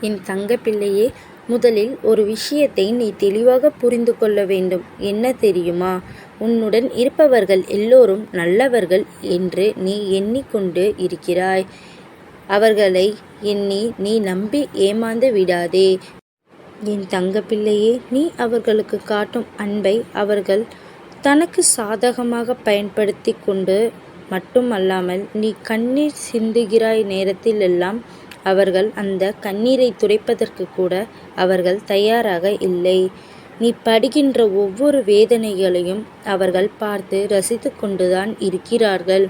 என் தங்கப்பிள்ளையே முதலில் ஒரு விஷயத்தை நீ தெளிவாக புரிந்து கொள்ள வேண்டும். என்ன தெரியுமா? உன்னுடன் இருப்பவர்கள் எல்லோரும் நல்லவர்கள் என்று நீ எண்ணிக்கொண்டு இருக்கிறாய். அவர்களை எண்ணி நீ நம்பி ஏமாந்து விடாதே. என் தங்கப்பிள்ளையே நீ அவர்களுக்கு காட்டும் அன்பை அவர்கள் தனக்கு சாதகமாக பயன்படுத்தி கொண்டு மட்டுமல்லாமல் நீ கண்ணீர் சிந்துகிறாய் நேரத்திலெல்லாம் அவர்கள் அந்த கண்ணீரை துடைப்பதற்கு கூட அவர்கள் தயாராக இல்லை. நீ படுகின்ற ஒவ்வொரு வேதனைகளையும் அவர்கள் பார்த்து ரசித்து கொண்டுதான் இருக்கிறார்கள்.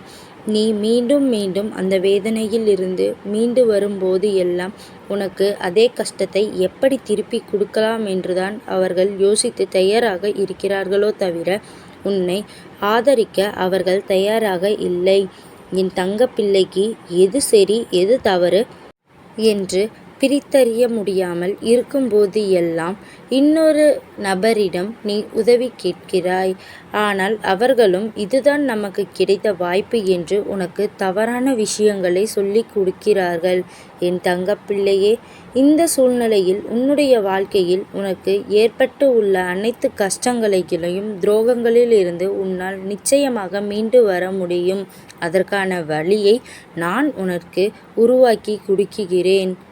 நீ மீண்டும் மீண்டும் அந்த வேதனையில் இருந்து மீண்டு வரும்போது எல்லாம் உனக்கு அதே கஷ்டத்தை எப்படித் திருப்பிக் கொடுக்கலாமென்றுதான் அவர்கள் யோசித்து தயாராக இருக்கிறார்களோ தவிர உன்னை ஆதரிக்க அவர்கள் தயாராக இல்லை. என் தங்க பிள்ளைக்கு எது சரி எது தவறு என்று பிரித்தறிய முடியாமல் இருக்கும்போது எல்லாம் இன்னொரு நபரிடம் நீ உதவி கேட்கிறாய். ஆனால் அவர்களும் இதுதான் நமக்கு கிடைத்த வாய்ப்பு என்று உனக்கு தவறான விஷயங்களை சொல்லிக் கொடுக்கிறார்கள். என் தங்கப்பிள்ளையே பிள்ளையே சூழ்நிலையில் உன்னுடைய வாழ்க்கையில் உனக்கு ஏற்பட்டு உள்ள அனைத்து கஷ்டங்களையும் துரோகங்களிலிருந்து உன்னால் நிச்சயமாக மீண்டு வர முடியும். அதற்கான வழியை நான் உனக்கு உருவாக்கி கொடுக்கிறேன்.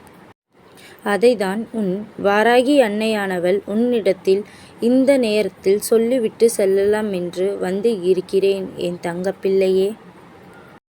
அதைதான் உன் வாராகி அன்னையானவள் உன்னிடத்தில் இந்த நேரத்தில் சொல்லிவிட்டு செல்லலாம் என்று வந்து இருக்கிறேன். என் தங்கப்பிள்ளையே!